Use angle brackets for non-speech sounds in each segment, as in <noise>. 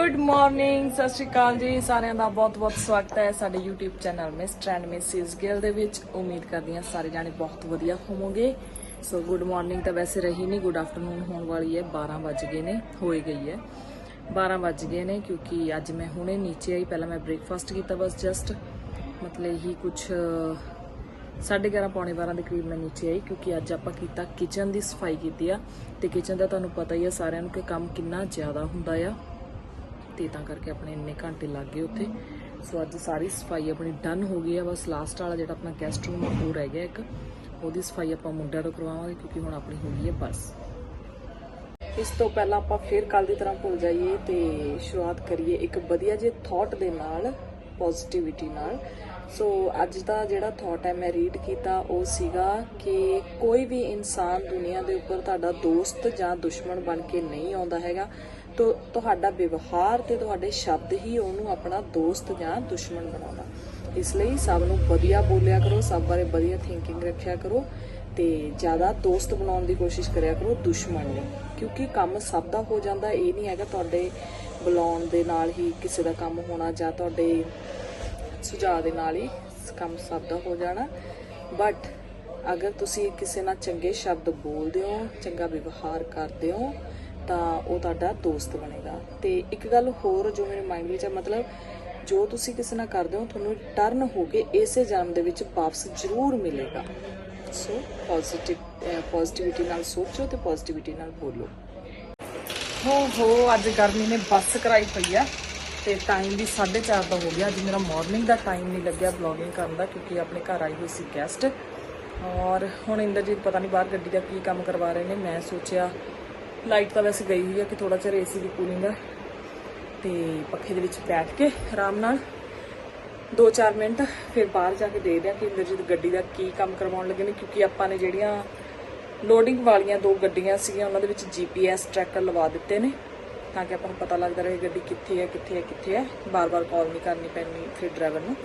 Good morning ਸਤਿ ਸ਼੍ਰੀ ਅਕਾਲ ਜੀ। ਸਾਰਿਆਂ ਦਾ ਬਹੁਤ-ਬਹੁਤ ਸਵਾਗਤ ਹੈ ਸਾਡੇ YouTube channel mister and missus Gill ਦੇ ਵਿੱਚ। ਉਮੀਦ ਕਰਦੀ ਹਾਂ ਸਾਰੇ ਜਾਣੇ ਬਹੁਤ ਵਧੀਆ ਹੋਵੋਗੇ। ਸੋ ਗੁੱਡ ਮਾਰਨਿੰਗ ਤਾਂ ਵੈਸੇ ਰਹੀ ਨਹੀਂ ਗੁੱਡ ਆਫਟਰਨੂਨ ਹੋਣ ਵਾਲੀ ਹੈ। 12 ਵੱਜ ਗਏ ਨੇ ਹੋਏ ਗਈ ਹੈ। 12 ਵੱਜ ਗਏ ਨੇ ਕਿਉਂਕਿ ਅੱਜ ਮੈਂ ਹੁਣੇ ਨੀਚੇ ਆਈ, ਪਹਿਲਾਂ ਮੈਂ ਬ੍ਰੇਕਫਾਸਟ ਕੀਤਾ ਬਸ ਜਸਟ ਮਤਲਬ ਹੀ ਕੁਝ ਸਾਢੇ 11 ਪੌਣੇ 12 ਦੇ ਕਰੀਬ ਮੈਂ ਨੀਚੇ ਆਈ ਕਿਉਂਕਿ ਅੱਜ ਆਪਾਂ ਕੀਤਾ ਕਿਚਨ ਦੀ ਸਫ਼ਾਈ ਕੀਤੀ ਆ। ਤੇ ਕਿਚਨ ਦਾ ਤੁਹਾਨੂੰ ਪਤਾ ਹੀ ਆ ਸਾਰਿਆਂ ਨੂੰ ਕਿ ਕੰਮ ਕਿੰਨਾ ਜ਼ਿਆਦਾ ਹੁੰਦਾ ਆ। ਤੇ ਤਾਂ ਕਰਕੇ ਆਪਣੇ ਇੰਨੇ ਘੰਟੇ ਲੱਗ ਗਏ ਉੱਥੇ। ਸੋ ਅੱਜ ਸਾਰੀ ਸਫ਼ਾਈ ਆਪਣੀ ਡਨ ਹੋ ਗਈ ਆ। ਬਸ ਲਾਸਟ ਵਾਲਾ ਜਿਹੜਾ ਆਪਣਾ ਗੈਸਟ ਰੂਮ ਆ, ਉਹ ਰਹਿ ਗਿਆ ਇੱਕ। ਉਹਦੀ ਸਫ਼ਾਈ ਆਪਾਂ ਮੁੰਡਿਆਂ ਤੋਂ ਕਰਵਾਵਾਂਗੇ ਕਿਉਂਕਿ ਹੁਣ ਆਪਣੀ ਹੋ ਗਈ ਹੈ ਬਸ। ਇਸ ਤੋਂ ਪਹਿਲਾਂ ਆਪਾਂ ਫਿਰ ਕੱਲ ਦੀ ਤਰ੍ਹਾਂ ਭੁੱਲ ਜਾਈਏ ਤੇ ਸ਼ੁਰੂਆਤ ਕਰੀਏ ਇੱਕ ਵਧੀਆ ਜਿਹੇ ਥਾਟ ਦੇ ਨਾਲ ਪੋਜ਼ਿਟਿਵਿਟੀ ਨਾਲ। ਸੋ ਅੱਜ ਦਾ ਜਿਹੜਾ ਥਾਟ ਹੈ, ਮੈਂ ਰੀਡ ਕੀਤਾ, ਉਹ ਸੀਗਾ ਕਿ ਕੋਈ ਵੀ ਇਨਸਾਨ ਦੁਨੀਆ ਦੇ ਉੱਪਰ ਤੁਹਾਡਾ ਦੋਸਤ ਜਾਂ ਦੁਸ਼ਮਣ ਬਣ ਕੇ ਨਹੀਂ ਆਉਂਦਾ ਹੈਗਾ। ਤੋ ਤੁਹਾਡਾ ਵਿਵਹਾਰ ਤੇ ਤੁਹਾਡੇ ਸ਼ਬਦ ਹੀ ਉਹਨੂੰ ਆਪਣਾ ਦੋਸਤ ਜਾਂ ਦੁਸ਼ਮਣ ਬਣਾਉਂਦਾ। ਇਸ ਲਈ ਸਭ ਨੂੰ ਵਧੀਆ ਬੋਲਿਆ ਕਰੋ, ਸਭ ਬਾਰੇ ਵਧੀਆ ਥਿੰਕਿੰਗ ਰੱਖਿਆ ਕਰੋ ਤੇ ਜ਼ਿਆਦਾ ਦੋਸਤ ਬਣਾਉਣ ਦੀ ਕੋਸ਼ਿਸ਼ ਕਰਿਆ ਕਰੋ ਦੁਸ਼ਮਣ ਨਹੀਂ ਕਿਉਂਕਿ ਕੰਮ ਸਭ ਦਾ ਹੋ ਜਾਂਦਾ, ਇਹ ਨਹੀਂ ਹੈਗਾ ਤੁਹਾਡੇ ਬੁਲਾਉਣ ਦੇ ਨਾਲ ਹੀ ਕਿਸੇ ਦਾ ਕੰਮ ਹੋਣਾ ਜਾਂ ਤੁਹਾਡੇ ਸੁਝਾਅ ਦੇ ਨਾਲ ਹੀ ਕੰਮ ਸਭ ਦਾ ਹੋ ਜਾਣਾ। ਬਟ ਅਗਰ ਤੁਸੀਂ ਕਿਸੇ ਨਾਲ ਚੰਗੇ ਸ਼ਬਦ ਬੋਲਦੇ ਹੋ, ਚੰਗਾ ਵਿਵਹਾਰ ਕਰਦੇ ਹੋ ਤਾਂ ਉਹ ਤੁਹਾਡਾ ਦੋਸਤ ਬਣੇਗਾ। ਤੇ ਇੱਕ ਗੱਲ ਹੋਰ ਜੋ ਮੇਰੇ ਮਾਈਂਡ ਵਿੱਚ ਹੈ ਮਤਲਬ ਜੋ ਤੁਸੀਂ ਕਿਸੇ ਨਾਲ ਕਰਦੇ ਹੋ, ਤੁਹਾਨੂੰ ਟਰਨ ਹੋ ਕੇ ਇਸੇ ਜਨਮ ਦੇ ਵਿੱਚ ਵਾਪਸ ਜ਼ਰੂਰ ਮਿਲੇਗਾ। ਸੋ ਪੋਜ਼ਿਟਿਵ ਪੋਜ਼ਿਟਿਵਿਟੀ ਨਾਲ ਸੋਚੋ ਤੇ ਪੋਜ਼ਿਟਿਵਿਟੀ ਨਾਲ ਬੋਲੋ। ਹੋ ਹੋ, ਅੱਜ ਗਰਮੀ ਨੇ ਬੱਸ ਕਰਾਈ ਪਈ ਆ ਤੇ ਟਾਈਮ ਵੀ 4:30 ਦਾ ਹੋ ਗਿਆ। ਅੱਜ ਮੇਰਾ ਮਾਰਨਿੰਗ ਦਾ ਟਾਈਮ ਨਹੀਂ ਲੱਗਿਆ ਵਲੌਗਿੰਗ ਕਰਨ ਦਾ ਕਿਉਂਕਿ ਆਪਣੇ ਘਰ ਆਈ ਹੋਈ ਸੀ ਗੈਸਟ ਔਰ ਹੁਣ ਇੰਦਰਜੀਤ ਪਤਾ ਨਹੀਂ ਬਾਹਰ ਗੱਡੀ ਦਾ ਕੀ ਕੰਮ ਕਰਵਾ ਰਹੇ ਨੇ। ਮੈਂ ਸੋਚਿਆ ਲਾਈਟ ਤਾਂ ਵੈਸੇ ਗਈ ਹੋਈ ਆ ਕਿ ਥੋੜਾ ਚਿਰ ਏਸੀ ਦੀ ਕੂਲਿੰਗ ਆ। ਤੇ ਪੱਖੇ ਦੇ ਵਿੱਚ ਬੈਠ ਕੇ ਆਰਾਮ ਨਾਲ 2-4 ਮਿੰਟ ਫਿਰ ਬਾਹਰ ਜਾ ਕੇ ਦੇਖਦੇ ਆ ਕਿ ਇੰਦਰਜੀਤ ਗੱਡੀ ਦਾ ਕੀ ਕੰਮ ਕਰਵਾਉਣ ਲੱਗੇ ਨੇ, ਕਿਉਂਕਿ ਆਪਾਂ ਨੇ ਜਿਹੜੀਆਂ ਲੋਡਿੰਗ ਵਾਲੀਆਂ ਦੋ ਗੱਡੀਆਂ ਸੀਗੀਆਂ, ਉਹਨਾਂ ਦੇ ਵਿੱਚ ਜੀਪੀਐਸ ਟਰੈਕਰ ਲਵਾ ਦਿੱਤੇ ਨੇ ਤਾਂ ਕਿ ਆਪਾਂ ਨੂੰ ਪਤਾ ਲੱਗਦਾ ਰਹੇ ਗੱਡੀ ਕਿੱਥੇ ਹੈ ਕਿੱਥੇ ਹੈ ਕਿੱਥੇ ਹੈ। ਬਾਰ-ਬਾਰ ਕਾਲ ਨਹੀਂ ਕਰਨੀ ਪੈਣੀ ਫਿਰ ਡਰਾਈਵਰ ਨੂੰ।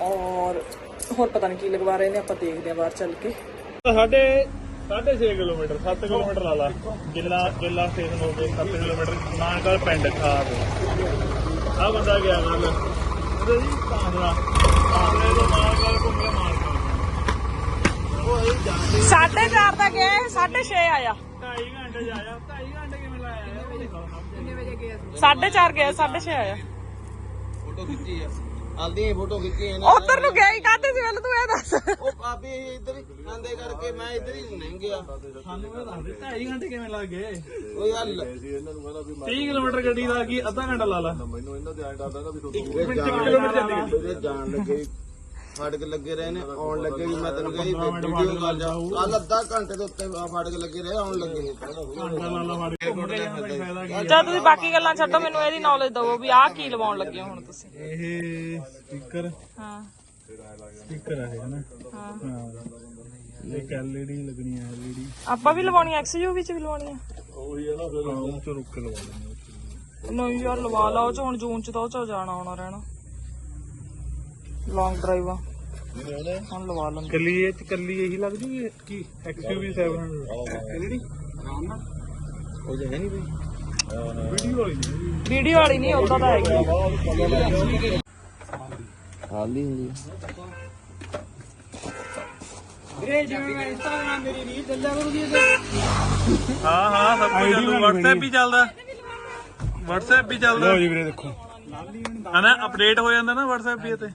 ਔਰ ਹੋਰ ਪਤਾ ਨਹੀਂ ਕੀ ਲਗਵਾ ਰਹੇ ਨੇ, ਆਪਾਂ ਦੇਖਦੇ ਆ ਬਾਹਰ ਚੱਲ ਕੇ। ਸਾਡੇ 6.5 ਕਿਲੋਮੀਟਰ 7 ਕਿਲੋਮੀਟਰ ਲਾ ਲਾ। ਗਿੱਲਾ ਗਿੱਲਾ ਸਟੇਸ਼ਨ ਹੋ ਕੇ 7 ਕਿਲੋਮੀਟਰ। ਨਾਨਕਲ ਪਿੰਡ ਖਾਰ ਆ ਬੰਦਾ ਗਿਆ ਨਾਲ ਉਹਦੇ ਜੀ ਪਾਂਦਰਾ ਪਾਂਦਰੇ ਤੋਂ ਨਾਨਕਲ ਘੁੰਮ ਕੇ ਮਾਰ ਉਹ ਇਹ ਜਾਂਦੇ 4:30 ਦਾ ਗਿਆ 6:30 ਆਇਆ। 2.5 ਘੰਟੇ ਜਾਇਆ 2.5 ਘੰਟੇ ਕਿਵੇਂ ਲਾਇਆ ਕਿੰਨੇ ਵਜੇ ਗਿਆ 4:30 ਗਿਆ 6:30 ਆਇਆ। ਫੋਟੋ ਖਿੱਚੀ ਆ। ਹਲਦੀ ਫੋਟੋ ਖਿੱਚੀ ਇਹਨਾਂ ਉਧਰ ਨੂੰ ਗਿਆ ਹੀ ਕਾਹਤੇ ਸੀ ਪਹਿਲਾਂ ਤੂੰ ਇਹ ਦੱਸ ਉਹ ਆਪੇ ਇੱਧਰ ਹੀ ਆਂਦੇ ਕਰਕੇ ਮੈਂ ਇੱਧਰ ਹੀ ਲੰਘ ਗਿਆ। ਸਾਨੂੰ ਇਹ ਦੱਸ ਦੇ 2.5 ਘੰਟੇ ਕਿਵੇਂ ਲੱਗ ਗਏ? ਉਹ ਯਾਰ 30 ਕਿਲੋਮੀਟਰ ਗੱਡੀ ਲਾ ਗਈ ਅੱਧਾ ਘੰਟਾ ਲਾ ਲਾ? ਇੱਕ ਮਿੰਟ ਚ ਕਿਲੋਮੀਟਰ ਚੱਲੀ ਗਈ ਉਹਦੇ ਜਾਣ ਲੱਗੇ ਫਾਟਕ ਲੱਗੇ ਰਹੇ ਨੇ ਆਉਣ ਲੱਗੇ ਵੀ ਮੈਂ ਤੈਨੂੰ ਕਹੀ ਵੀਡੀਓ ਕਾਲ ਜਾ। ਕੱਲ ਅੱਧਾ ਘੰਟੇ ਦੇ ਉੱਤੇ ਆ ਫਾਟਕ ਲੱਗੇ ਰਹੇ ਆਉਣ ਲੱਗੇ। ਨੇ ਘੰਟਾ ਲਾ ਲਾ ਮਾਰ ਕੇ ਘੁੰਮਦੇ ਜਾਂਦਾ ਫਾਇਦਾ ਕੀ ਚਲ ਤੁਸੀਂ ਬਾਕੀ ਗੱਲਾਂ ਛੱਡੋ ਮੈਨੂੰ ਇਹਦੀ ਨੌਲੇਜ ਦਿਓ ਵੀ ਆਹ ਕੀ ਲਵਾਉਣ ਲੱਗੇ ਹੋ ਹੁਣ ਤੁਸੀਂ। ਇਹ ਸਪੀਕਰ। ਹਾਂ। ਸਪੀਕਰ ਹੈ ਹਨਾ ਹਾਂ। ਇੱਕ ਐਲਈਡੀ ਲੱਗਣੀ ਹੈ ਐਲਈਡੀ ਆਪਾਂ ਵੀ ਲਵਾਉਣੀ ਐਕਸਯੂ ਵਿੱਚ ਵੀ ਲਵਾਉਣੀ ਆ। ਉਹੀ ਹੈ ਨਾ ਫਿਰ। ਉਹ ਚ ਰੁੱਕ ਕੇ ਲਵਾ ਲੈਂਦੇ ਨਹੀਂ ਯਾਰ ਲਵਾ ਲਾ ਉਹ ਚ ਹੁਣ ਜੂਨ ਚ ਤਾਂ ਉਹ ਚ ਜਾਣਾ ਆਉਣਾ ਰਹਿਣਾ। ਲੌਂਗ ਡਰਾਈਵ ਆ। ਹੁਣ ਲਵਾ ਲਾਂਗੇ ਕੱਲੀ ਇਹ ਚ ਕੱਲੀ ਇਹੀ ਲੱਗ ਜੂਗੀ ਕੀ? ਐਕਸਯੂਵੀ 700 ਐਲਈਡੀ ਉਹ ਜੇ ਹੈ ਨਹੀਂ ਬਈ ਵੀਡੀਓ ਵਾਲੀ ਨਹੀਂ। ਵੀਡੀਓ ਵਾਲੀ ਨਹੀਂ ਉਦਾਂ ਤਾਂ ਹੈਗੀ। ਹਾਲੀ ਹੁੰਦੀ ਹਾਂ ਹਾਂ ਸਭ ਕੁਝ ਚੱਲਦਾ WhatsApp ਵੀ ਚੱਲਦਾ। WhatsApp ਵੀ ਚੱਲਦਾ। ਲੋ ਜੀ ਵੀਰੇ ਦੇਖੋ। ਹਨਾ ਅਪਡੇਟ ਹੋ ਜਾਂਦਾ ਨਾ WhatsApp ਵੀ ਤੇ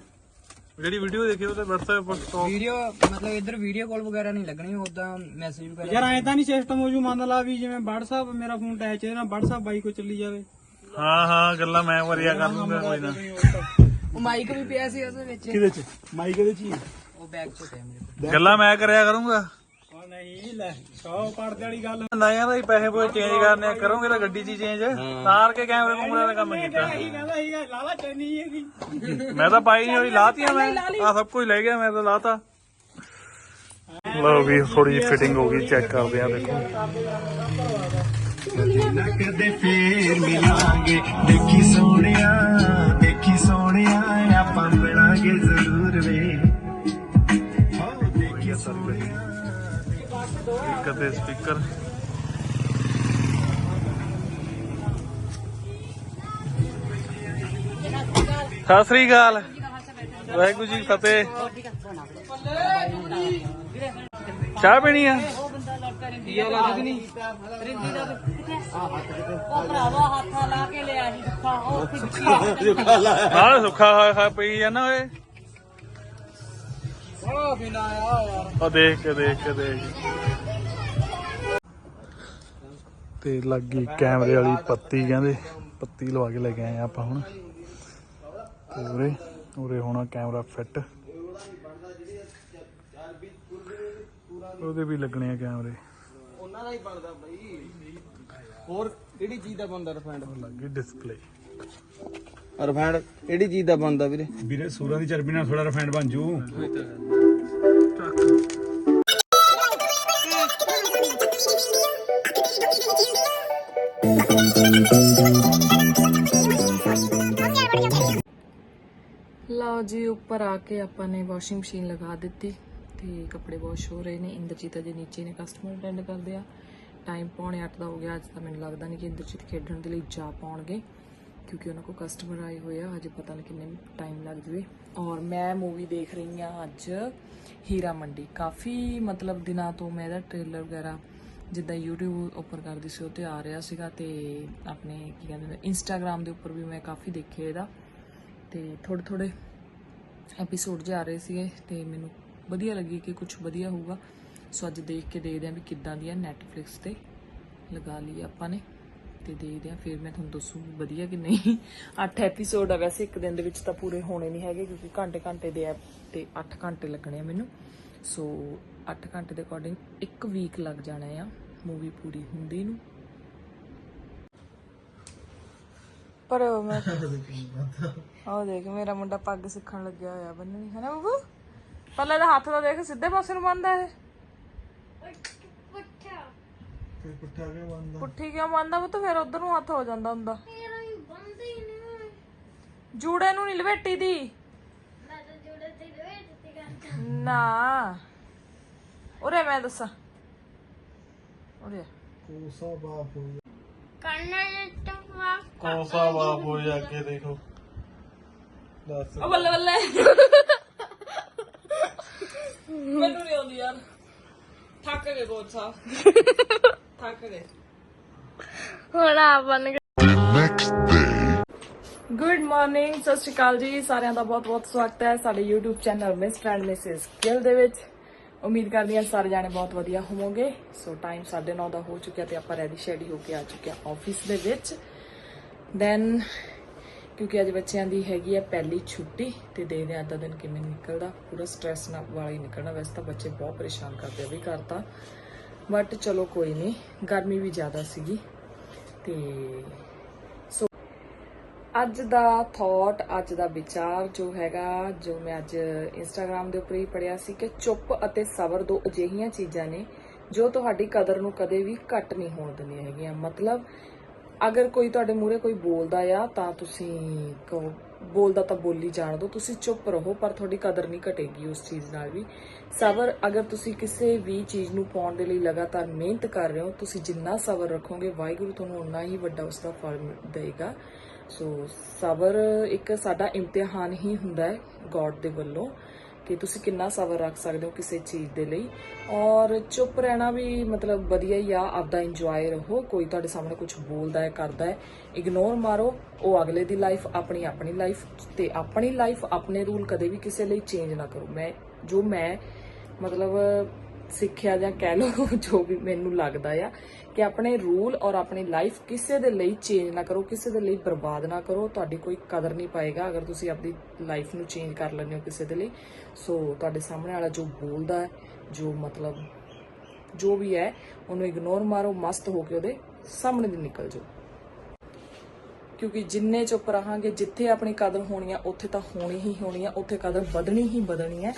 ਜਿਹੜੀ ਵੀਡੀਓ ਦੇਖੀ ਉਹ ਤੇ WhatsApp ਪਰ ਸਟਾਕ ਵੀਡੀਓ ਮਤਲਬ ਇੱਧਰ ਵੀਡੀਓ ਕਾਲ ਵਗੈਰਾ ਨਹੀਂ ਲੱਗਣੀ ਉਦਾਂ ਮੈਸੇਜ ਵਗੈਰਾ ਯਾਰ ਐਂ ਤਾਂ ਨਹੀਂ। ਸਿਸਟਮ ਹੋ ਜੂ ਮੰਨ ਲਾ ਵੀ ਜਿਵੇਂ WhatsApp ਮੇਰਾ ਫੋਨ ਅਟੈਚ ਹੈ ਨਾ WhatsApp ਬਾਈ ਕੋ ਚੱਲੀ ਜਾਵੇ। ਹਾਂ ਹਾਂ ਗੱਲਾਂ ਮੈਂ ਵਰਿਆ ਕਰ ਲੂੰਗਾ ਕੋਈ ਨਾ। ਉਹ ਮਾਈਕ ਵੀ ਪਿਆ ਸੀ ਉਹਦੇ ਵਿੱਚ। ਕਿਹਦੇ ਚ? ਮਾਈਕ ਦੇ ਚ ਉਹ ਬੈਗ 'ਚ ਪਿਆ ਮੇਰੇ ਕੋਲ। ਗੱਲਾਂ ਮੈਂ ਕਰਿਆ ਕਰੂੰਗਾ। ਉਹ ਨਹੀਂ ਲੈ 100 ਪੜਦੇ ਵਾਲੀ ਗੱਲ। ਨਾ ਯਾਰ ਇਹ ਪੈਸੇ ਪੂਰੇ ਚੇਂਜ ਕਰਨੇ ਆ, ਕਰੋਗੇ ਤਾਂ ਗੱਡੀ 'ਚ ਚੇਂਜ ਤਾਰ ਕੇ ਕੈਮਰੇ ਕੁਮਰੇ ਦਾ ਕੰਮ ਕੀਤਾ। ਇਹੀ ਕਹਿੰਦਾ ਸੀਗਾ ਲਾਲਾ ਚੈਨੀ ਹੈਗੀ। ਮੈਂ ਤਾਂ ਪਾਈ ਨਹੀਂ ਹੋਈ ਲਾਤੀਆਂ ਮੈਂ। ਆ ਸਭ ਕੁਝ ਲੈ ਗਿਆ ਮੈਂ ਤਾਂ ਲਾਤਾ। ਲਓ ਵੀ ਥੋੜੀ ਜਿਹੀ ਫਿਟਿੰਗ ਹੋ ਗਈ ਚੈੱਕ ਕਰਦੇ ਆ ਦੇਖੋ। ਕਦੇ ਫੇਰ ਮਿਲਾਂਗੇ ਦੇਖੀ ਸੋਹਣਿਆ ਦੇਖੀ ਸੋਹਣਿਆ ਆਪਾਂ ਮਿਲਾਂਗੇ ਜ਼ਰੂਰ ਵੇ। ਹੋ ਦੇਖੀ ਸੋਹਣਿਆ ਤੇ ਸਪੀਕਰ। ਸਤਿ ਸ੍ਰੀ ਅਕਾਲ। ਵਾਹਿਗੁਰੂ ਜੀ ਫਤਿਹ। ਚਾਹ ਪੀਣੀ ਆ? ਉਹ ਭਰਾਵਾ ਹੱਥਾਂ ਲਾ ਕੇ ਲਿਆ ਸੀ ਸੁੱਖਾ ਉਹ ਹਾਂ ਸੁੱਖਾ। ਹੋਇਆ ਪਈ ਜਾਂਦਾ ਓਏ। ਉਹ ਦੇਖ ਕੇ ਦੇਖ ਕੇ ਦੇਖ। ਤੇ ਲੱਗੀ ਕੈਮਰੇ ਵਾਲੀ ਪੱਤੀ ਕਹਿੰਦੇ ਪੱਤੀ ਲਵਾ ਕੇ ਲੈ ਕੇ ਆਏ ਆ ਆਪਾਂ ਹੁਣ। ਤੇ ਉਰੇ ਉਰੇ ਹੋਣਾ ਕੈਮਰਾ ਫਿੱਟ। ਉਹਦੇ ਵੀ ਲੱਗਣੇ ਆ ਕੈਮਰੇ। ਉਹਨਾਂ ਦਾ ਹੀ ਬਣਦਾ ਬਈ। ਹੋਰ ਕਿਹੜੀ ਚੀਜ਼ ਦਾ ਬਣਦਾ ਰਿਫਾਈਂਡ ਲੱਗੀ ਡਿਸਪਲੇ ਰਿਫਾਈਂਡ ਕਿਹੜੀ ਚੀਜ਼ ਦਾ ਬਣਦਾ ਵੀਰੇ? ਵੀਰੇ ਸੂਰਾਂ ਦੀ ਚਰਬੀ ਨਾਲ ਥੋੜਾ ਰਿਫਾਈਂਡ ਬਣ ਜੂ। ਲਓ ਜੀ ਉੱਪਰ ਆ ਕੇ ਆਪਾਂ ਨੇ ਵਾਸ਼ਿੰਗ ਮਸ਼ੀਨ ਲਗਾ ਦਿੱਤੀ। ਤੇ ਕੱਪੜੇ ਵਾਸ਼ ਹੋ ਰਹੇ ਨੇ। ਇੰਦਰਜੀਤ ਅਜੇ ਨੀਚੇ ਨੇ ਕਸਟਮਰ ਅਟੈਂਡ ਕਰਦੇ ਆ। ਟਾਈਮ ਪੌਣੇ 8 ਦਾ ਹੋ ਗਿਆ। ਅੱਜ ਤਾਂ ਮੈਨੂੰ ਲੱਗਦਾ ਨਹੀਂ ਕਿ ਇੰਦਰਜੀਤ ਖੇਡਣ ਦੇ ਲਈ ਜਾ ਪਾਉਣਗੇ, ਕਿਉਂਕਿ ਉਹਨਾਂ ਕੋਲ ਕਸਟਮਰ ਆਏ ਹੋਏ ਆ। ਹਜੇ ਪਤਾ ਨਹੀਂ ਕਿੰਨੇ ਟਾਈਮ ਲੱਗ ਜਵੇ। ਔਰ ਮੈਂ ਮੂਵੀ ਦੇਖ ਰਹੀ ਆ ਅੱਜ ਹੀਰਾ ਮੰਡੀ। ਕਾਫੀ ਮਤਲਬ ਦਿਨਾਂ ਤੋਂ ਮੈਂ ਇਹਦਾ ਟ੍ਰੇਲਰ ਵਗੈਰਾ ਜਿੱਦਾਂ YouTube ਉੱਪਰ ਕਰਦੀ ਸੀ, ਉਹ ਤੇ ਆ ਰਿਹਾ ਸੀਗਾ ਤੇ ਆਪਣੇ ਕੀ ਕਹਿੰਦੇ ਨੇ, Instagram ਦੇ ਉੱਪਰ ਵੀ ਮੈਂ ਕਾਫੀ ਦੇਖੇ ਇਹਦਾ। ਤੇ ਥੋੜੇ ਥੋੜੇ ਐਪੀਸੋਡ ਜੇ ਆ ਰਹੇ ਸੀਗੇ ਤੇ ਮੈਨੂੰ ਵਧੀਆ ਲੱਗੀ ਕਿ ਕੁਝ ਵਧੀਆ ਹੋਊਗਾ। ਸੋ ਅੱਜ ਦੇਖ ਕੇ ਦੇਖਦੇ ਆਂ ਵੀ ਕਿੱਦਾਂ ਦੀ ਹੈ Netflix ਤੇ ਲਗਾ ਲਈ ਆਪਾਂ ਨੇ ਤੇ ਦੇਖਦੇ ਆਂ ਫਿਰ ਮੈਂ ਤੁਹਾਨੂੰ ਦੱਸੂਗੀ ਵਧੀਆ ਕਿ ਨਹੀਂ। 8 ਐਪੀਸੋਡ ਆ ਵੈਸੇ ਇੱਕ ਦਿਨ ਦੇ ਵਿੱਚ ਤਾਂ ਪੂਰੇ ਹੋਣੇ ਨਹੀਂ ਹੈਗੇ ਕਿਉਂਕਿ ਘੰਟੇ ਘੰਟੇ ਦੇ ਐਪ ਤੇ 8 ਘੰਟੇ ਲੱਗਣੇ ਆ ਮੈਨੂੰ। ਸੋ 8 ਘੰਟੇ ਦੇ ਅਕੋਰਡਿੰਗ ਇੱਕ ਵੀਕ ਲੱਗ ਜਾਣਾ ਆ ਮੂਵੀ ਪੂਰੀ ਹੁੰਦੀ ਨੂੰ। ਪਰ ਮੈਂ <laughs> ਆਹ ਦੇਖ ਮੇਰਾ ਮੁੰਡਾ ਪੱਗ ਸਿੱਖਣ ਲੱਗਿਆ ਹੋਇਆ ਬੰਨਣੀ ਹੈ ਨਾ ਬਾਬੂ? ਪਹਿਲਾਂ ਇਹਦਾ ਹੱਥ ਦਾ ਦੇਖ ਸਿੱਧੇ ਪਾਸੇ ਨੂੰ ਬੰਨਦਾ ਇਹ। ਪੁੱਠੀ ਕਿਉਂ ਬੰਨਦਾ? ਉਹ ਤਾਂ ਫਿਰ ਉਧਰ ਨੂੰ ਹੱਥ ਹੋ ਜਾਂਦਾ ਹੁੰਦਾ। ਜੂੜੇ ਨੂੰ ਨਹੀਂ ਲਵੇਟੀ ਦੀ। ਨਾ। ਉਰੇ ਮੈਂ ਦੱਸਾਂ। ਉਰੇ। ਕੌਸਾ ਬਾਪ ਹੋ ਜਾ ਕੇ ਦੇਖੋ। ਦੱਸ। ਉਹ ਬੱਲੇ ਬੱਲੇ। ਮੈਨੂੰ ਨਹੀਂ ਆਉਂਦੀ ਯਾਰ। ਥੱਕ ਗਏ ਬਹੁਤ ਸਾਹਿਬ ਥੱਕ ਗਏ। ਗੁੱਡ ਮਾਰਨਿੰਗ ਸਤਿ ਸ਼੍ਰੀ ਅਕਾਲ ਜੀ। ਸਾਰਿਆਂ ਦਾ ਬਹੁਤ ਬਹੁਤ ਸਵਾਗਤ ਹੈ ਸਾਡੇ YouTube channel miss and missus Gill ਦੇ ਵਿੱਚ। ਉਮੀਦ ਕਰਦੀ ਹਾਂ ਸਾਰੇ ਜਾਣੇ ਬਹੁਤ ਵਧੀਆ ਹੋਵੋਗੇ। ਸੋ ਟਾਈਮ 9:30 ਦਾ ਹੋ ਚੁੱਕਿਆ ਤੇ ਆਪਾਂ ਰੈਡੀ ਸ਼ੈਡੀ ਹੋ ਕੇ ਆ ਚੁੱਕੇ ਆ ਆਫਿਸ ਦੇ ਵਿੱਚ। ਦੈਨ ਕਿਉਂਕਿ ਅੱਜ ਬੱਚਿਆਂ ਦੀ ਹੈਗੀ ਹੈ ਪਹਿਲੀ ਛੁੱਟੀ ਤੇ ਦੇਖਦੇ ਹਾਂ ਅੱਜ ਦਾ ਦਿਨ ਕਿਵੇਂ ਨਿਕਲਦਾ, ਪੂਰਾ ਸਟ੍ਰੈਸ ਨਾਲ ਵਾਲਾ ਹੀ ਨਿਕਲਣਾ। ਵੈਸੇ ਤਾਂ ਬੱਚੇ ਬਹੁਤ ਪਰੇਸ਼ਾਨ ਕਰਦੇ ਆ ਵੀ ਕਰਤਾ ਬਟ ਚਲੋ ਕੋਈ ਨਹੀਂ, ਗਰਮੀ ਵੀ ਜ਼ਿਆਦਾ ਸੀਗੀ ਤੇ ਸੋ ਅੱਜ ਦਾ ਥਾਟ ਅੱਜ ਦਾ ਵਿਚਾਰ ਜੋ ਹੈਗਾ, ਜੋ ਮੈਂ ਅੱਜ ਇੰਸਟਾਗ੍ਰam ਦੇ ਉੱਪਰ ਹੀ ਪੜਿਆ ਸੀ ਕਿ ਚੁੱਪ ਅਤੇ ਸਬਰ ਦੋ ਅਜਿਹੀਆਂ ਚੀਜ਼ਾਂ ਨੇ ਜੋ ਤੁਹਾਡੀ ਕਦਰ ਨੂੰ ਕਦੇ ਵੀ ਘੱਟ ਨਹੀਂ ਹੋਣ ਦਿੰਦੀਆਂ ਹੈਗੀਆਂ। ਮਤਲਬ ਅਗਰ ਕੋਈ ਤੁਹਾਡੇ ਮੂਹਰੇ ਕੋਈ ਬੋਲਦਾ ਆ, ਤਾਂ ਤੁਸੀਂ ਕਹੋ, ਬੋਲਦਾ ਤਾਂ ਬੋਲੀ ਜਾਣ ਦਿਓ, ਤੁਸੀਂ ਚੁੱਪ ਰਹੋ, ਪਰ ਤੁਹਾਡੀ ਕਦਰ ਨਹੀਂ ਘਟੇਗੀ ਉਸ ਚੀਜ਼ ਨਾਲ ਵੀ। ਸਬਰ, ਅਗਰ ਤੁਸੀਂ ਕਿਸੇ ਵੀ ਚੀਜ਼ ਨੂੰ ਪਾਉਣ ਦੇ ਲਈ ਲਗਾਤਾਰ ਮਿਹਨਤ ਕਰ ਰਹੇ ਹੋ, ਤੁਸੀਂ ਜਿੰਨਾ ਸਬਰ ਰੱਖੋਗੇ, ਵਾਹਿਗੁਰੂ ਤੁਹਾਨੂੰ ਉਨਾ ਹੀ ਵੱਡਾ ਉਸ ਦਾ ਫਲ ਦੇਗਾ। ਸੋ ਸਬਰ ਇੱਕ ਸਾਡਾ ਇਮਤਿਹਾਨ ਹੀ ਹੁੰਦਾ ਹੈ ਗੋਡ ਦੇ ਵੱਲੋਂ। ਕਿ ਤੁਸੀਂ ਕਿੰਨਾ ਸਬਰ ਰੱਖ ਸਕਦੇ ਹੋ ਕਿਸੇ ਚੀਜ਼ ਦੇ ਲਈ। ਔਰ ਚੁੱਪ ਰਹਿਣਾ ਵੀ ਮਤਲਬ ਵਧੀਆ ਹੀ ਆ, ਆਪਦਾ ਇੰਜੋਏ ਰਹੋ, ਕੋਈ ਤੁਹਾਡੇ ਸਾਹਮਣੇ ਕੁਝ ਬੋਲਦਾ ਹੈ, ਕਰਦਾ ਹੈ ਇਗਨੋਰ ਮਾਰੋ। ਉਹ ਅਗਲੇ ਦੀ ਲਾਈਫ ਆਪਣੀ ਆਪਣੀ ਲਾਈਫ ਤੇ ਆਪਣੀ ਲਾਈਫ ਆਪਣੇ ਰੂਲ ਕਦੇ ਵੀ ਕਿਸੇ ਲਈ ਚੇਂਜ ਨਾ ਕਰੋ। ਮੈਂ, ਜੋ ਮੈਂ ਮਤਲਬ ਸਿੱਖਿਆ ਜਾਂ ਕਹਿ ਲਓ, <laughs> ਜੋ ਵੀ ਮੈਨੂੰ ਲੱਗਦਾ ਆ, ਕਿ ਆਪਣੇ ਰੂਲ ਔਰ ਆਪਣੀ ਲਾਈਫ ਕਿਸੇ ਦੇ ਲਈ ਚੇਂਜ ਨਾ ਕਰੋ, ਕਿਸੇ ਦੇ ਲਈ ਬਰਬਾਦ ਨਾ ਕਰੋ, ਤੁਹਾਡੀ ਕੋਈ ਕਦਰ ਨਹੀਂ ਪਾਏਗਾ ਅਗਰ ਤੁਸੀਂ ਆਪਣੀ ਲਾਈਫ ਨੂੰ ਚੇਂਜ ਕਰ ਲੈਂਦੇ ਹੋ ਕਿਸੇ ਦੇ ਲਈ। ਸੋ ਤੁਹਾਡੇ ਸਾਹਮਣੇ ਵਾਲਾ ਜੋ ਬੋਲਦਾ ਹੈ, ਜੋ ਮਤਲਬ ਜੋ ਵੀ ਹੈ, ਉਹਨੂੰ ਇਗਨੋਰ ਮਾਰੋ, ਮਸਤ ਹੋ ਕੇ ਉਹਦੇ ਸਾਹਮਣੇ ਦੀ ਨਿਕਲ ਜਾਓ। ਕਿਉਂਕਿ ਜਿੰਨੇ ਚੁੱਪ ਰਹਾਂਗੇ, ਜਿੱਥੇ ਆਪਣੀ ਕਦਰ ਹੋਣੀ ਆ, ਉੱਥੇ ਤਾਂ ਹੋਣੀ ਹੀ ਹੋਣੀ ਆ, ਉੱਥੇ ਕਦਰ ਵਧਣੀ ਹੀ ਵਧਣੀ ਹੈ।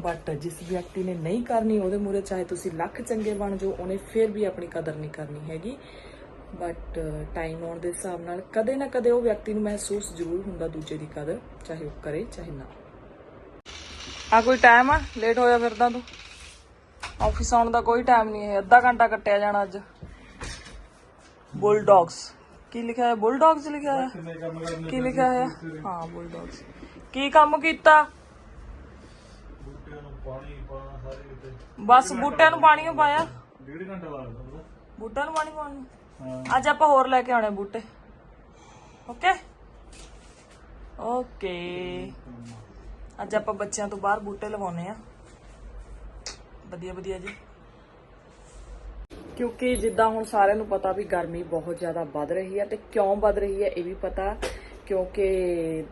ਬਟ ਜਿਸ ਵਿਅਕਤੀ ਨੇ ਨਹੀਂ ਕਰਨੀ ਉਹਦੇ ਮੂਰੇ ਚਾਹੇ ਤੁਸੀਂ ਲੱਖ ਚੰਗੇ ਬਣ ਜਾਓ ਉਹਨੇ ਫਿਰ ਵੀ ਆਪਣੀ ਕਦਰ ਨਹੀਂ ਕਰਨੀ ਹੈਗੀ। ਬਟ ਟਾਈਮ ਆਉਣ ਦੇ ਹਿਸਾਬ ਨਾਲ ਕਦੇ ਨਾ ਕਦੇ ਉਹ ਵਿਅਕਤੀ ਨੂੰ ਮਹਿਸੂਸ ਜ਼ਰੂਰ ਹੁੰਦਾ ਦੂਜੇ ਦੀ ਕਦਰ ਚਾਹੇ ਉਹ ਕਰੇ ਚਾਹੇ ਨਾ। ਆ ਕੋਈ ਟਾਈਮ ਆ? ਲੇਟ ਹੋਇਆ ਫਿਰਦਾ ਤੂੰ? ਆਫਿਸ ਆਉਣ ਦਾ ਕੋਈ ਟਾਈਮ ਨਹੀਂ ਹੈ। ਅੱਧਾ ਘੰਟਾ ਕੱਟਿਆ ਜਾਣਾ ਅੱਜ। ਬੁਲਡੌਗਸ ਕੀ ਲਿਖਿਆ ਹੈ ਬੁਲਡੌਗਸ ਲਿਖਿਆ ਹੈ ਕੀ ਲਿਖਿਆ ਹੈ ਹਾਂ ਬੁਲਡੌਗਸ ਕੀ ਕੰਮ ਕੀਤਾ? ਬਸ ਬੂਟਿਆਂ ਨੂੰ ਪਾਣੀ ਓ ਪਾਇਆ। ਡੇਢ ਘੰਟਾ ਲੱਗਦਾ ਬੂਟਿਆਂ ਨੂੰ ਪਾਣੀ ਪਾਉਣ ਨੂੰ? ਅੱਜ ਆਪਾਂ ਹੋਰ ਲੈ ਕੇ ਆਉਣੇ ਬੂਟੇ। ਓਕੇ? ਓਕੇ। ਅੱਜ ਆਪਾਂ ਬੱਚਿਆਂ ਤੋਂ ਬਾਹਰ ਬੂਟੇ ਲਵਾਉਣੇ ਆ। ਵਧੀਆ ਵਧੀਆ ਜੀ। ਕਿਉਂਕਿ ਜਿੱਦਾਂ ਹੁਣ ਸਾਰਿਆਂ ਨੂੰ ਪਤਾ ਵੀ ਗਰਮੀ ਬਹੁਤ ਜ਼ਿਆਦਾ ਵੱਧ ਰਹੀ ਹੈ ਤੇ ਕਿਉਂ ਵੱਧ ਰਹੀ ਹੈ ਇਹ ਵੀ ਪਤਾ। ਕਿਉਂਕਿ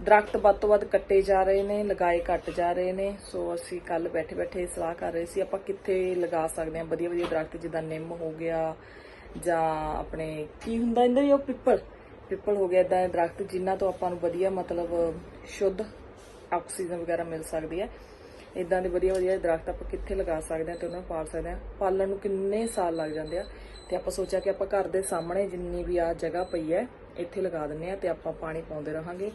ਦਰਖਤ ਵੱਧ ਤੋਂ ਵੱਧ ਕੱਟੇ ਜਾ ਰਹੇ ਨੇ, ਲਗਾਏ ਘੱਟ ਜਾ ਰਹੇ ਨੇ। ਸੋ ਅਸੀਂ ਕੱਲ ਬੈਠੇ ਬੈਠੇ ਸਲਾਹ ਕਰ ਰਹੇ ਸੀ, ਆਪਾਂ ਕਿੱਥੇ ਲਗਾ ਸਕਦੇ ਹਾਂ ਵਧੀਆ ਵਧੀਆ ਦਰਖਤ, ਜਿੱਦਾਂ ਨਿੰਮ ਹੋ ਗਿਆ ਜਾਂ ਆਪਣੇ ਕੀ ਹੁੰਦਾ ਇਹਨਾਂ ਦੀ ਉਹ ਪਿੱਪਲ। ਪਿੱਪਲ ਹੋ ਗਿਆ ਇਦਾਂ ਦੇ ਦਰਖਤ ਜਿਨ੍ਹਾਂ ਤੋਂ ਆਪਾਂ ਨੂੰ ਵਧੀਆ ਮਤਲਬ ਸ਼ੁੱਧ ਆਕਸੀਜਨ ਵਗੈਰਾ ਮਿਲ ਸਕਦੀ ਹੈ। ਇਦਾਂ ਦੇ ਵਧੀਆ ਵਧੀਆ ਦਰਖਤ ਆਪਾਂ ਕਿੱਥੇ ਲਗਾ ਸਕਦੇ ਹਾਂ ਤੇ ਉਹਨਾਂ ਨੂੰ ਪਾਲ ਸਕਦੇ ਹਾਂ। ਪਾਲਣ ਨੂੰ ਕਿੰਨੇ ਸਾਲ ਲੱਗ ਜਾਂਦੇ ਆ ਤੇ ਆਪਾਂ ਸੋਚਿਆ ਕਿ ਆਪਾਂ ਘਰ ਦੇ ਸਾਹਮਣੇ ਜਿੰਨੀ ਵੀ ਆ ਜਗ੍ਹਾ ਪਈ ਹੈ, ਇੱਥੇ ਲਗਾ ਦਿੰਨੇ ਆ ਤੇ ਆਪਾਂ ਪਾਣੀ ਪਾਉਂਦੇ ਰਹਾਂਗੇ।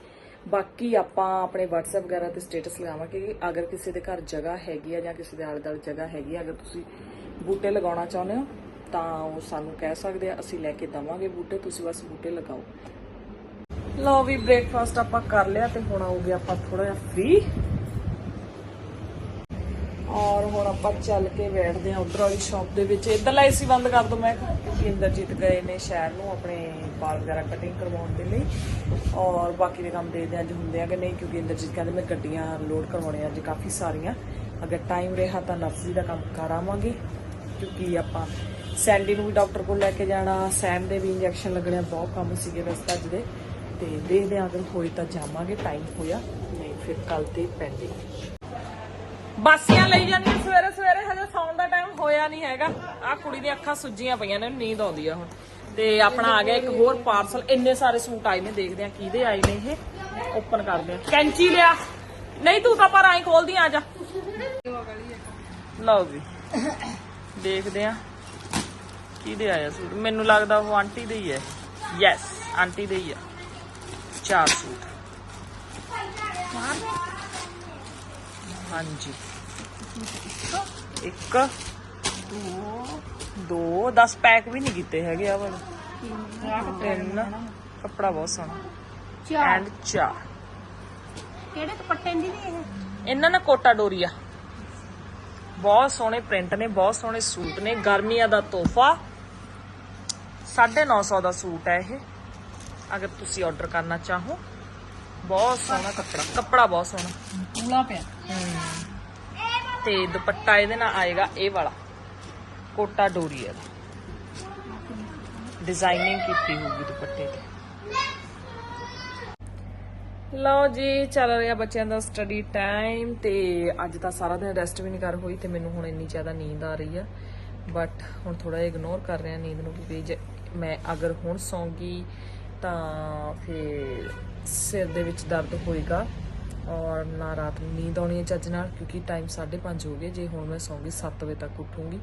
ਬਾਕੀ ਆਪਾਂ ਆਪਣੇ WhatsApp ਵਗੈਰਾ ਤੇ ਸਟੇਟਸ ਲਗਾਵਾਂਗੇ ਕਿ ਅਗਰ ਕਿਸੇ ਦੇ ਘਰ ਜਗ੍ਹਾ ਹੈਗੀ ਆ ਜਾਂ ਕਿਸੇ ਦੇ ਆਲੇ ਦੁਆਲੇ ਜਗ੍ਹਾ ਹੈਗੀ ਆ ਅਗਰ ਤੁਸੀਂ ਬੂਟੇ ਲਗਾਉਣਾ ਚਾਹੁੰਦੇ ਹੋ ਤਾਂ ਉਹ ਸਾਨੂੰ ਕਹਿ ਸਕਦੇ ਆ ਅਸੀਂ ਲੈ ਕੇ ਦਵਾਂਗੇ ਬੂਟੇ ਤੁਸੀਂ ਬਸ ਬੂਟੇ ਲਗਾਓ। ਲਓ ਵੀ ਬ੍ਰੇਕਫਾਸਟ ਆਪਾਂ ਕਰ ਲਿਆ ਤੇ ਹੁਣ ਆਉਗੇ ਆਪਾਂ ਥੋੜਾ ਜਿਹਾ ਫ੍ਰੀ ਔਰ ਹੁਣ ਆਪਾਂ ਚੱਲ ਕੇ ਬੈਠਦੇ ਹਾਂ ਉਧਰ ਵਾਲੀ ਸ਼ਾਪ ਦੇ ਵਿੱਚ। ਇੱਧਰਲਾ ਏਸੀ ਬੰਦ ਕਰ ਦੋ ਮੈਂ ਕਿਹਾ, ਕਿਉਂਕਿ ਇੰਦਰਜੀਤ ਗਏ ਨੇ ਸ਼ਹਿਰ ਨੂੰ ਆਪਣੇ ਵਾਲ ਵਗੈਰਾ ਕਟਿੰਗ ਕਰਵਾਉਣ ਦੇ ਲਈ। ਔਰ ਬਾਕੀ ਦੇ ਕੰਮ ਦੇਖਦੇ ਅੱਜ ਹੁੰਦੇ ਆ ਕਿ ਨਹੀਂ, ਕਿਉਂਕਿ ਇੰਦਰਜੀਤ ਕਹਿੰਦੇ ਮੈਂ ਗੱਡੀਆਂ ਲੋਡ ਕਰਵਾਉਣੀਆਂ ਅੱਜ ਕਾਫੀ ਸਾਰੀਆਂ। ਅਗਰ ਟਾਈਮ ਰਿਹਾ ਤਾਂ ਨਰਸਰੀ ਦਾ ਕੰਮ ਕਰਾਵਾਂਗੇ ਕਿਉਂਕਿ ਆਪਾਂ ਸੈਂਡੀ ਨੂੰ ਵੀ ਡਾਕਟਰ ਕੋਲ ਲੈ ਕੇ ਜਾਣਾ, ਸੈਮ ਦੇ ਵੀ ਇੰਜੈਕਸ਼ਨ ਲੱਗਣੇ ਬਹੁਤ ਕੰਮ ਸੀਗੇ ਵੈਸੇ ਅੱਜ ਦੇ। ਤੇ ਦੇਖਦੇ ਹਾਂ ਅਗਰ ਹੋਈ ਤਾਂ ਜਾਵਾਂਗੇ ਟਾਈਮ ਹੋਇਆ, ਨਹੀਂ ਫਿਰ ਕੱਲ ਤੇ ਪੈਂਡਿੰਗ ਬਾਸੀਆਂ ਲਈ ਜਾਂਦੀਆਂ ਸਵੇਰੇ ਸਵੇਰੇ ਹਜੇ ਸੌਣ ਦਾ ਟਾਈਮ ਹੋਇਆ ਨਹੀਂ ਹੈਗਾ। ਆ ਕੁੜੀ ਦੀਆਂ ਅੱਖਾਂ ਸੁੱਜੀਆਂ ਪਈਆਂ ਨੇ, ਨੀਂਦ ਆਉਂਦੀ ਆ ਹੁਣ। ਤੇ ਆਪਣਾ ਆ ਗਿਆ ਇੱਕ ਹੋਰ ਪਾਰਸਲ। ਇੰਨੇ ਸਾਰੇ ਸੂਟ ਆਏ ਨੇ, ਦੇਖਦੇ ਆ ਕਿਹਦੇ ਆਏ ਨੇ ਇਹ। ਓਪਨ ਕਰਦੇ ਆ ਕੈਂਚੀ ਲਿਆ। ਨਹੀਂ, ਤੂੰ ਤਾਂ ਪਰ ਐਂ ਖੋਲਦੀ, ਆ ਜਾ। ਲਓ ਜੀ। ਦੇਖਦੇ ਆ ਕਿਹਦੇ ਆਇਆ ਸੂਟ। ਮੈਨੂੰ ਲੱਗਦਾ ਉਹ ਆਂਟੀ ਦੇ ਹੀ ਹੈ। ਯੈਸ ਆਂਟੀ ਦੇ ਹੀ ਹੈ। ਚਾਰ ਸੂਟ। ਹਾਂਜੀ। ਇੱਕ, ਦੋ ਦੋ 10 ਪੈਕ ਵੀ ਨਹੀਂ ਕੀਤੇ ਹੈਗੇ ਆ ਵਾਲੇ। ਤਿੰਨ ਕੱਪੜਾ ਬਹੁਤ ਸੋਹਣਾ। ਐਂਡ ਚਾਰ। ਕਿਹੜੇ ਦੁਪੱਟੇ ਦੀ ਨੇ ਇਹ? ਇਹਨਾਂ ਨਾਲ ਕੋਟਾ ਡੋਰੀਆ। ਬਹੁਤ ਸੋਹਣੇ ਪ੍ਰਿੰਟ ਨੇ ਬਹੁਤ ਸੋਹਣੇ ਸੂਟ ਨੇ। ਗਰਮੀਆਂ ਦਾ ਤੋਹਫਾ। 950 ਦਾ ਸੂਟ ਹੈ ਇਹ। ਅਗਰ ਤੁਸੀਂ ਆਰਡਰ ਕਰਨਾ ਚਾਹੋ। ਬਹੁਤ ਸੋਹਣਾ ਕੱਪੜਾ ਕੱਪੜਾ ਬਹੁਤ ਸੋਹਣਾ। ਪੂਲਾ ਪਿਆ। ਤੇ ਦੁਪੱਟਾ ਇਹਦੇ ਨਾਲ ਆਏਗਾ ਇਹ ਵਾਲਾ। ਕੋਟਾ ਡੋਰੀ ਹੈ। ਡਿਜ਼ਾਈਨਿੰਗ ਕੀਤੀ ਹੋਊਗੀ ਦੁਪੱਟੇ ਤੇ। ਲਓ ਜੀ, ਚੱਲ ਰਿਹਾ ਬੱਚਿਆਂ ਦਾ ਸਟੱਡੀ ਟਾਈਮ ਤੇ ਅੱਜ ਤਾਂ ਸਾਰਾ ਦਿਨ ਰੈਸਟ ਵੀ ਨਹੀਂ ਕਰ ਹੋਈ ਤੇ ਮੈਨੂੰ ਹੁਣ ਇੰਨੀ ਜ਼ਿਆਦਾ ਨੀਂਦ ਆ ਰਹੀ ਆ। ਬਟ ਹੁਣ ਥੋੜਾ ਜਿਹਾ ਇਗਨੋਰ ਕਰ ਰਿਹਾ ਨੀਂਦ ਨੂੰ ਕਿ ਮੈਂ ਅਗਰ ਹੁਣ ਸੌਂਗੀ ਤਾਂ ਫਿਰ ਸਿਰ ਦੇ ਵਿੱਚ ਦਰਦ ਹੋਏਗਾ ਔਰ ਨਾ ਰਾਤ ਨੂੰ ਨੀਂਦ ਆਉਣੀ ਹੈ ਚੱਜ ਨਾਲ, ਕਿਉਂਕਿ ਟਾਈਮ 5:30 ਹੋ ਗਏ। ਜੇ ਹੁਣ ਮੈਂ ਸੌਂਗੀ 7 ਵਜੇ ਤੱਕ ਉੱਠੂੰਗੀ।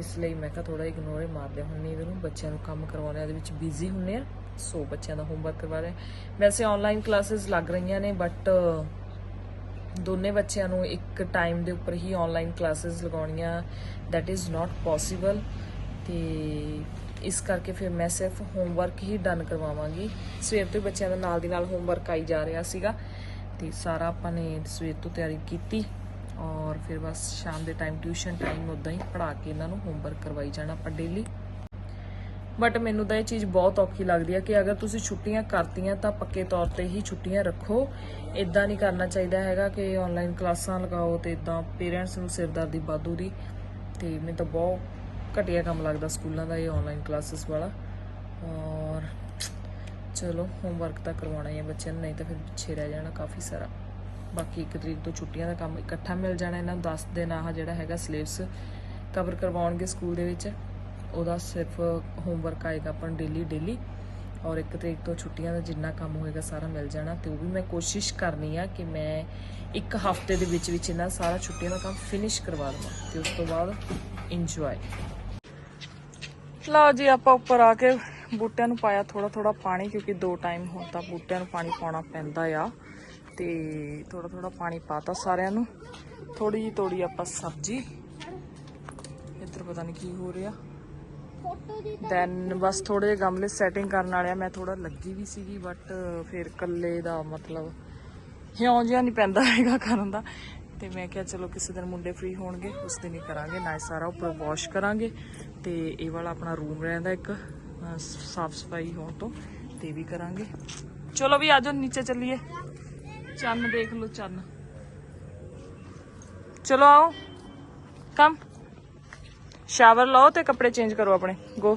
ਇਸ ਲਈ ਮੈਂ ਕਿਹਾ ਥੋੜਾ ਇਗਨੋਰ ਹੀ ਮਾਰ ਲਿਆ ਹੁਣ ਨੀਂਦ ਨੂੰ ਬੱਚਿਆਂ ਨੂੰ ਕੰਮ ਕਰਵਾਉਣੇ ਇਹਦੇ ਵਿੱਚ ਬਿਜ਼ੀ ਹੁੰਨੇ ਆ, ਸੋ ਬੱਚਿਆਂ ਦਾ ਹੋਮਵਰਕ ਕਰਵਾ ਰਹੇ ਵੈਸੇ ਆਨਲਾਈਨ ਕਲਾਸਿਸ ਲੱਗ ਰਹੀਆਂ ਨੇ ਬਟ ਦੋਨੇ ਬੱਚਿਆਂ ਨੂੰ ਇੱਕ ਟਾਈਮ ਦੇ ਉੱਪਰ ਹੀ ਆਨਲਾਈਨ ਕਲਾਸਿਸ ਲਗਾਉਣੀਆਂ, that ਇਜ਼ not ਪੋਸੀਬਲ ਤੇ ਇਸ ਕਰਕੇ ਫਿਰ ਮੈਂ ਸਿਰਫ ਹੋਮਵਰਕ ਹੀ ਡਨ ਕਰਵਾਵਾਂਗੀ। ਸਵੇਰ ਤੋਂ ਹੀ ਬੱਚਿਆਂ ਦਾ ਨਾਲ ਦੀ ਨਾਲ ਹੋਮਵਰਕ ਆਈ ਜਾ ਰਿਹਾ ਸੀਗਾ, ਤੇ ਸਾਰਾ ਆਪਾਂ ਨੇ ਸਵੇਰ ਤੋਂ ਤਿਆਰੀ ਕੀਤੀ। ਔਰ ਫਿਰ ਬਸ ਸ਼ਾਮ ਦੇ ਟਾਈਮ ਟਿਊਸ਼ਨ ਟਾਈਮ ਉਦਾਂ ਹੀ ਪੜ੍ਹਾ ਕੇ ਇਹਨਾਂ ਨੂੰ ਹੋਮਵਰਕ ਕਰਵਾਈ ਜਾਣਾ ਆਪਾਂ ਡੇਲੀ ਬਟ ਮੈਨੂੰ ਤਾਂ ਇਹ ਚੀਜ਼ ਬਹੁਤ ਔਖੀ ਲੱਗਦੀ ਹੈ ਕਿ ਅਗਰ ਤੁਸੀਂ ਛੁੱਟੀਆਂ ਕਰਤੀਆਂ ਤਾਂ ਪੱਕੇ ਤੌਰ ਤੇ ਹੀ ਛੁੱਟੀਆਂ ਰੱਖੋ। ਇਦਾਂ ਨਹੀਂ ਕਰਨਾ ਚਾਹੀਦਾ ਹੈਗਾ ਕਿ ਆਨਲਾਈਨ ਕਲਾਸਾਂ ਲਗਾਓ ਤੇ ਇਦਾਂ ਪੇਰੈਂਟਸ ਨੂੰ ਸਿਰਦਰਦੀ ਵਾਧੂ ਦੀ। ਤੇ ਮੈਨੂੰ ਤਾਂ ਬਹੁਤ ਘਟੀਆ ਕੰਮ ਲੱਗਦਾ ਸਕੂਲਾਂ ਦਾ ਇਹ ਆਨਲਾਈਨ ਕਲਾਸਿਸ ਵਾਲਾ। ਔਰ ਚਲੋ ਹੋਮਵਰਕ ਤਾਂ ਕਰਵਾਉਣਾ ਹੀ ਹੈ ਬੱਚਿਆਂ ਨੂੰ, ਨਹੀਂ ਤਾਂ ਫਿਰ ਪਿੱਛੇ ਰਹਿ ਜਾਣਾ ਕਾਫੀ ਸਾਰਾ। ਬਾਕੀ ਇੱਕ ਤਰੀਕ ਤੋਂ ਛੁੱਟੀਆਂ ਦਾ ਕੰਮ ਇਕੱਠਾ ਮਿਲ ਜਾਣਾ ਇਹਨਾਂ ਨੂੰ 10 ਦਿਨ ਆਹ ਜਿਹੜਾ ਹੈਗਾ ਸਿਲੇਬਸ ਕਵਰ ਕਰਵਾਉਣਗੇ ਸਕੂਲ ਦੇ ਵਿੱਚ। ਉਹਦਾ ਸਿਰਫ ਹੋਮਵਰਕ ਆਏਗਾ ਆਪਾਂ ਡੇਲੀ ਡੇਲੀ ਔਰ ਇੱਕ ਤਰੀਕ ਤੋਂ ਛੁੱਟੀਆਂ ਦਾ ਜਿੰਨਾ ਕੰਮ ਹੋਏਗਾ ਸਾਰਾ ਮਿਲ ਜਾਣਾ ਤੇ ਉਹ ਵੀ ਮੈਂ ਕੋਸ਼ਿਸ਼ ਕਰਨੀ ਆ ਕਿ ਮੈਂ ਇੱਕ ਹਫ਼ਤੇ ਦੇ ਵਿੱਚ ਵਿੱਚ ਇਹਨਾਂ ਸਾਰਾ ਛੁੱਟੀਆਂ ਦਾ ਕੰਮ ਫਿਨਿਸ਼ ਕਰਵਾ ਦਵਾਂ ਤੇ ਉਸ ਤੋਂ ਬਾਅਦ ਇੰਜੋਏ ਲਓ ਜੀ, ਆਪਾਂ ਉੱਪਰ ਆ ਕੇ ਬੂਟਿਆਂ ਨੂੰ ਪਾਇਆ ਥੋੜਾ ਥੋੜਾ ਪਾਣੀ ਕਿਉਂਕਿ ਦੋ ਟਾਈਮ ਹੁਣ ਤਾਂ ਬੂਟਿਆਂ ਨੂੰ ਪਾਣੀ ਪਾਉਣਾ ਪੈਂਦਾ ਆ। ਤੇ ਥੋੜਾ ਥੋੜਾ ਪਾਣੀ ਪਾਤਾ ਸਾਰਿਆਂ ਨੂੰ। ਥੋੜੀ ਜਿਹੀ ਤੋੜੀ ਆਪਾਂ ਸਬਜ਼ੀ। ਇੱਧਰ ਪਤਾ ਨਹੀਂ ਕੀ ਹੋ ਰਿਹਾ। ਦੈਨ ਬਸ ਥੋੜੇ ਜਿਹੇ ਗਮਲੇ ਸੈਟਿੰਗ ਕਰਨ ਵਾਲੇ ਮੈਂ ਥੋੜਾ ਲੱਗੀ ਵੀ ਸੀਗੀ ਬਟ ਫਿਰ ਕੱਲੇ ਦਾ ਮਤਲਬ ਹਿਉਂ ਜਿਹਾ ਨਹੀਂ ਪੈਂਦਾ ਹੈਗਾ ਕਰਨ ਦਾ। ਤੇ ਮੈਂ ਕਿਹਾ ਚਲੋ ਕਿਸੇ ਦਿਨ ਮੁੰਡੇ ਫ੍ਰੀ ਹੋਣਗੇ, ਉਸ ਦਿਨ ਹੀ ਕਰਾਂਗੇ ਨਾ ਸਾਰਾ ਉੱਪਰ ਵਾਸ਼ ਕਰਾਂਗੇ। ਤੇ ਇਹ ਵਾਲਾ ਆਪਣਾ ਰੂਮ ਰਹਿੰਦਾ ਇੱਕ ਸਾਫ਼ ਸਫ਼ਾਈ ਹੋਣ ਤੋਂ, ਤੇ ਵੀ ਕਰਾਂਗੇ। ਚਲੋ ਵੀ ਆਜੋ, ਨੀਚੇ ਚੱਲੀਏ। ਚੰਨ ਦੇਖ ਲਓ ਚੰਨ। ਚਲੋ ਆਓ। ਕਮ ਸ਼ਾਵਰ ਲਓ ਤੇ ਕੱਪੜੇ ਚੇਂਜ ਕਰੋ ਆਪਣੇ। ਗੋ